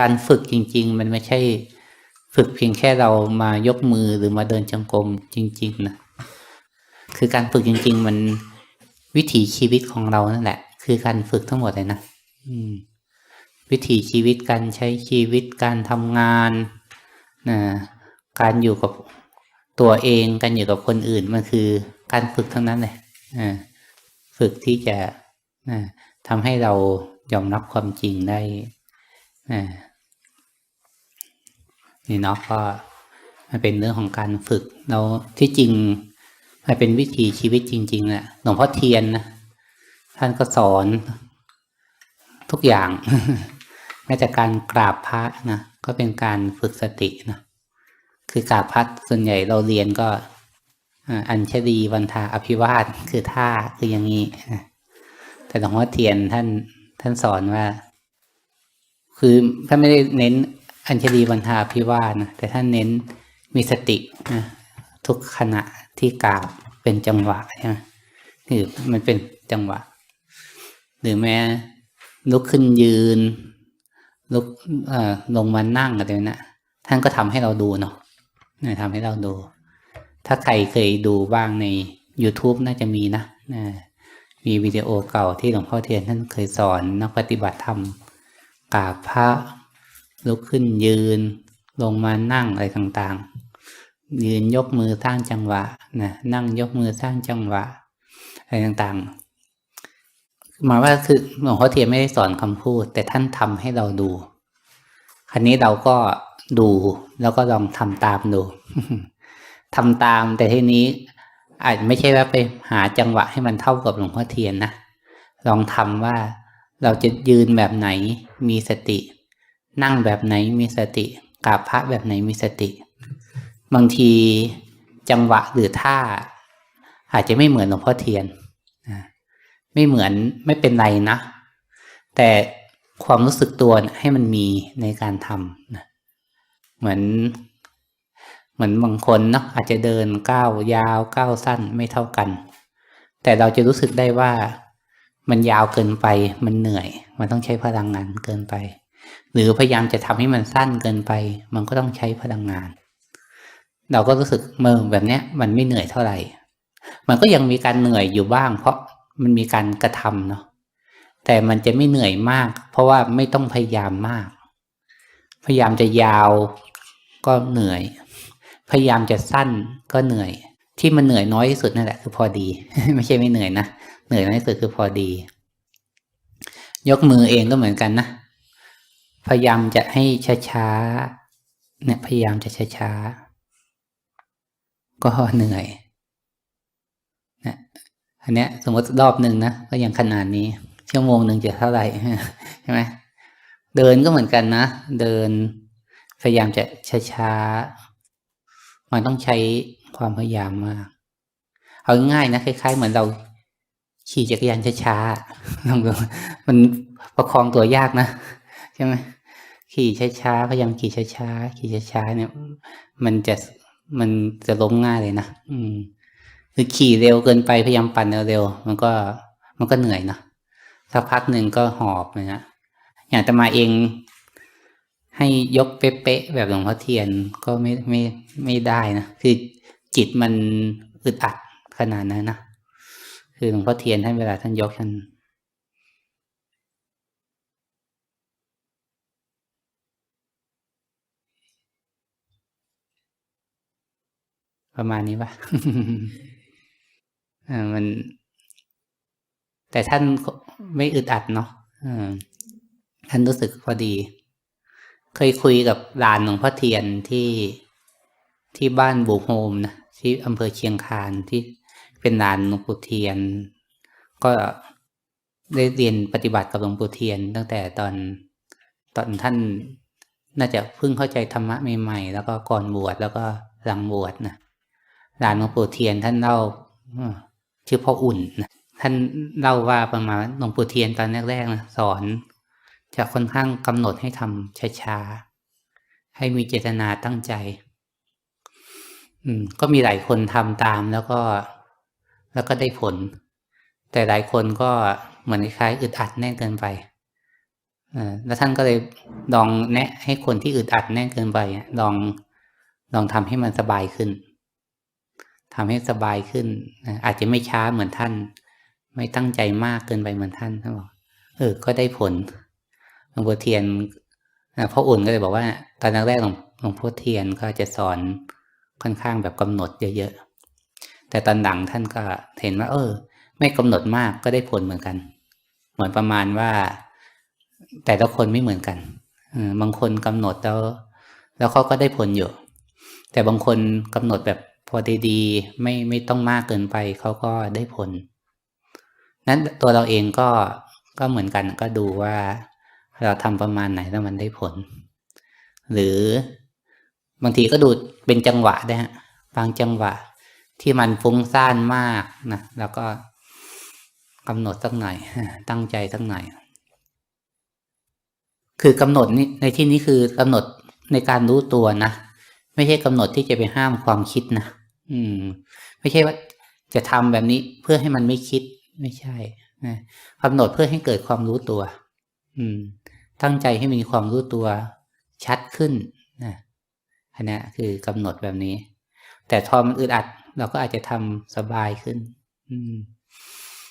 การฝึกจริง ๆ มันไม่ใช่ฝึกเพียงแค่เรามายกมือหรือมาเดินจงกรมจริง ๆนะคือการฝึกจริง ๆ มันวิถีชีวิตของเรานั่นแหละ คือการฝึกทั้งหมดเลยนะวิถีชีวิตการใช้ชีวิตการทำงานนะการอยู่กับตัวเองการอยู่กับคนอื่นมันคือการฝึกทั้งนั้นเลยฝึกที่จะนะทำให้เรายอมรับความจริงได้ นี่เนาะก็มันเป็นเรื่องของการฝึกเราที่จริงมันเป็นวิถีชีวิตจริงๆแหละหลวงพ่อเทียนนะท่านก็สอนทุกอย่างแม้แต่การกราบพระนะก็เป็นการฝึกสตินะคือกราบพระส่วนใหญ่เราเรียนก็อัญชลีวันทาอภิวาทคือท่าคืออย่างนี้แต่หลวงพ่อเทียนท่านท่านสอนว่า คือท่านไม่ได้เน้น อัญชลีวันทาอภิวาทนะแต่ท่านเน้นมีสตินะทุกขณะที่กราบเป็นจังหวะใช่ไหมคือมันเป็นจังหวะ หรือแม้ลุกขึ้นยืน ลุกลงมานั่งอะไรนะท่านก็ทำให้เราดูเนาะนะทำให้เราดู ถ้าใครเคยดูบ้างใน YouTube น่าจะมีนะนะมีวิดีโอเก่าที่หลวงพ่อเทียนท่านเคยสอนนักปฏิบัติธรรมกราบพระ ลุกขึ้นยืน ลงมานั่งอะไรต่างๆ ยืนยกมือสร้างจังหวะนะนั่งยกมือสร้างจังหวะ อะไรต่างๆหมายว่าคือหลวงพ่อเทียนไม่ได้สอนคำพูด แต่ท่านทำให้เราดู คราวนี้เราก็ดูแล้วก็ลองทำตามดูทำตามแต่ทีนี้อาจไม่ใช่ว่าไปหาจังหวะให้มันเท่ากับหลวงพ่อเทียนนะลองทำว่าเราจะยืนแบบไหนมีสติ นั่งแบบไหนมีสติกราบพระแบบไหนมีสติ บางทีจังหวะหรือท่า อาจจะไม่เหมือนหลวงพ่อเทียนไม่เหมือนไม่เป็นไรนะ แต่ความรู้สึกตัวให้มันมีในการทำนะเหมือน เหมือนบางคนเนาะอาจจะเดินก้าวยาวก้าวสั้นไม่เท่ากัน แต่เราจะรู้สึกได้ว่ามันยาวเกินไปมันเหนื่อย มันต้องใช้พลังงานเกินไป หรือพยายามจะทำให้มันสั้นเกินไป มันก็ต้องใช้พลังงาน เราก็รู้สึกเมื่อแบบเนี้ย มันไม่เหนื่อยเท่าไหร่ มันก็ยังมีการเหนื่อยอยู่บ้าง เพราะมันมีการกระทำเนาะแต่มันจะไม่เหนื่อยมาก เพราะว่าไม่ต้องพยายามมาก พยายามจะยาวก็เหนื่อย พยายามจะสั้นก็เหนื่อย ที่มันเหนื่อยน้อยที่สุดนั่นแหละคือพอดี ไม่ใช่ไม่เหนื่อยนะเหนื่อยน้อยที่สุดคือพอดี ยกมือเองก็เหมือนกันนะ พยายามจะให้ช้าๆเนี่ยพยายามจะช้าๆก็เหนื่อยนะอันเนี้ย สมมติรอบหนึ่งนะก็ยังขนาดนี้ ชั่วโมงหนึ่งจะเท่าไหร่ใช่ไหมเดินก็เหมือนกันนะ เดินพยายามจะช้าๆมันต้องใช้ความพยายามมากเอาง่ายนะคล้ายๆ เหมือนเราขี่จักรยานช้าๆลองดูมันประคองตัวยากนะ ช่ไหมขี่ช้าๆพยายามขี่ช้าๆขี่ช้าๆเนี่ย มันจะมันจะล้มง่ายเลยนะอืมหรือขี่เร็วเกินไปพยายามปั่นเร็วๆมันก็มันก็เหนื่อยนะสักพักหนึ่งก็หอบเลยนะอย่างจะมาเองให้ยกเป๊ะๆแบบหลวงพ่อเทียนก็ไม่ไม่ไม่ได้นะคือจิตมันอึดอัดขนาดนั้นนะคือหลวงพ่อเทียนท่านเวลาท่านยกท่าน ประมาณนี้ปะอ่ามัน แต่ท่านไม่อึดอัดเนาะอ่าท่านรู้สึกพอดี เคยคุยกับหลานหลวงพ่อเทียนที่ที่บ้านบูโฮมนะที่อำเภอเชียงคานที่เป็นหลานหลวงปู่เทียน ก็ได้เรียนปฏิบัติกับหลวงปู่เทียน ตั้งแต่ตอนตอนท่านน่าจะเพิ่งเข้าใจธรรมะใหม่ๆ แล้วก็ก่อนบวชแล้วก็หลังบวชนะ หลานหลวงปู่เทียนท่านเล่าชื่อพ่ออุ่นนะท่านเล่าว่าประมาณหลวงปู่เทียนตอนแรกๆนะสอนจะค่อนข้างกำหนดให้ทำช้าๆให้มีเจตนาตั้งใจ อืม ก็มีหลายคนทำตามแล้วก็ แล้วก็ได้ผล แต่หลายคนก็เหมือนคล้ายอึดอัดแน่นเกินไปแล้วท่านก็เลยลองแนะให้คนที่อึดอัดแน่นเกินไปลองลองทำให้มันสบายขึ้น ทำให้สบายขึ้นนะอาจจะไม่ช้าเหมือนท่าน ไม่ตั้งใจมากเกินไปเหมือนท่านท่านบอกเออ ก็ได้ผลหลวงพ่อเทียนพ่ออุ่นก็เลยบอกว่า ตอนแรกๆหลวงหลวงพ่อเทียนก็จะสอนค่อนข้างแบบกำหนดเยอะๆแต่ตอนหลังท่านก็เห็นว่า เออ ไม่กำหนดมากก็ได้ผลเหมือนกัน เหมือนประมาณว่า แต่ละคนไม่เหมือนกันบางคนกำหนดแล้ว แล้วเขาก็ได้ผลอยู่แต่บางคนกำหนดแบบ พอดีๆไม่ไม่ต้องมากเกินไปเขาก็ได้ผล นั้นตัวเราเองก็ก็เหมือนกันก็ดูว่าเราทำประมาณไหนแล้วมันได้ผล หรือบางทีก็ดูเป็นจังหวะได้ฮะบางจังหวะที่มันฟุ้งซ่านมากนะแล้วก็กำหนดสักหน่อย ตั้งใจสักหน่อย คือกำหนดนี่ในที่นี้คือกำหนดในการรู้ตัวนะ ไม่ใช่กำหนดที่จะไปห้ามความคิดนะ อืม ไม่ใช่ว่าจะทำแบบนี้เพื่อให้มันไม่คิดไม่ใช่นะกำหนดเพื่อให้เกิดความรู้ตัว อืม ตั้งใจให้มีความรู้ตัวชัดขึ้นนะอันนี้คือกำหนดแบบนี้ แต่ทอมันอึดอัด เราก็อาจจะทำสบายขึ้น อืม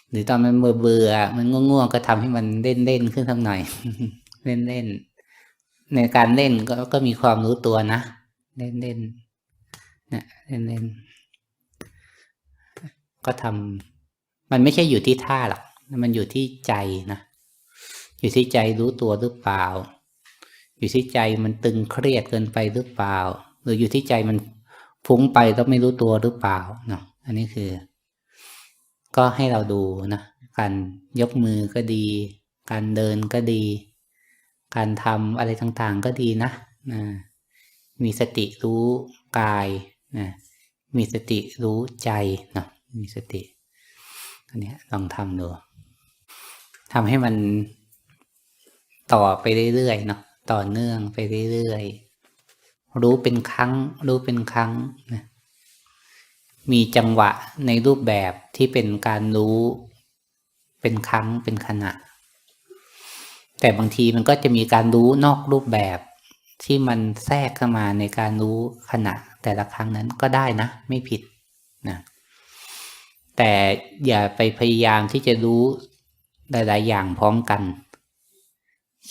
หรือตอนมันเบื่อเบื่อมันง่วงๆก็ทำให้มันเล่นเล่นขึ้นสักหน่อย เล่นเล่นในการเล่นก็ก็มีความรู้ตัวนะ เล่นเล่นนะเล่นเล่น ก็ทำมันไม่ใช่อยู่ที่ท่าหรอกมันอยู่ที่ใจนะอยู่ที่ใจรู้ตัวหรือเปล่า อยู่ที่ใจมันตึงเครียดเกินไปหรือเปล่า หรืออยู่ที่ใจมันฟุ้งไปแล้วไม่รู้ตัวหรือเปล่าเนาะอันนี้คือ ก็ให้เราดูนะการยกมือก็ดี การเดินก็ดี การทำอะไรต่างๆก็ดีนะนะมีสติรู้กายนะมีสติรู้ใจนะ มีสติอันนี้ลองทำดูทำให้มันต่อไปเรื่อยๆเนาะต่อเนื่องไปเรื่อยๆ รู้เป็นครั้ง รู้เป็นครั้งนะมีจังหวะในรูปแบบที่เป็นการรู้เป็นครั้งเป็นขณะ แต่บางทีมันก็จะมีการรู้นอกรูปแบบที่มันแทรกเข้ามาในการรู้ขณะแต่ละครั้งนั้นก็ได้นะ ไม่ผิดนะ แต่อย่าไปพยายามที่จะรู้หลายๆอย่างพร้อมกัน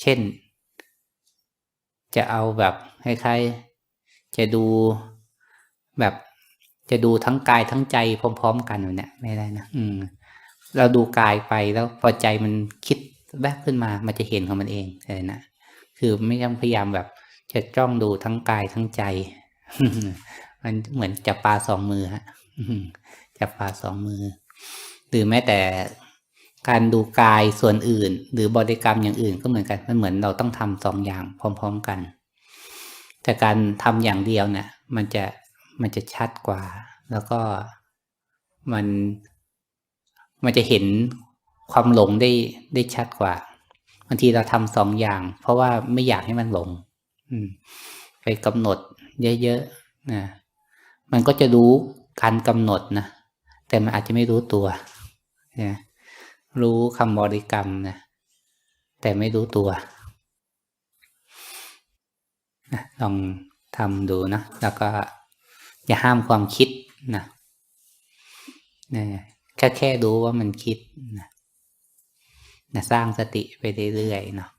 เช่น จะเอาแบบคล้ายๆจะดูแบบจะดูทั้งกายทั้งใจพร้อม ๆ กันเนี่ยไม่ได้นะอืม เราดูกายไปแล้วพอใจมันคิดแวบขึ้นมา มันจะเห็นของมันเองเลยนะคือไม่ต้องพยายามแบบ จะจ้องดูทั้งกายทั้งใจ มันเหมือนจับปลาสองมือฮะ จับปลาสองมือ หรือแม้แต่การดูกายส่วนอื่น หรือบริกรรมอย่างอื่นก็เหมือนกัน มันเหมือนเราต้องทำสองอย่างพร้อม ๆกัน แต่การทำอย่างเดียวเนี่ยมันจะมันจะชัดกว่า แล้วก็มันมันจะเห็นความหลงได้ได้ชัดกว่าบางทีเราทำสองอย่าง เพราะว่าไม่อยากให้มันหลงไปกำหนดเยอะๆนะมันก็จะรู้การกำหนดนะ แต่มันอาจจะไม่รู้ตัวนะรู้คำบริกรรมนะแต่ไม่รู้ตัวนะลองทำดูนะแล้วก็อย่าห้ามความคิดนะนะแค่แค่รู้ว่ามันคิดนะนะสร้างสติไปเรื่อยๆเนาะ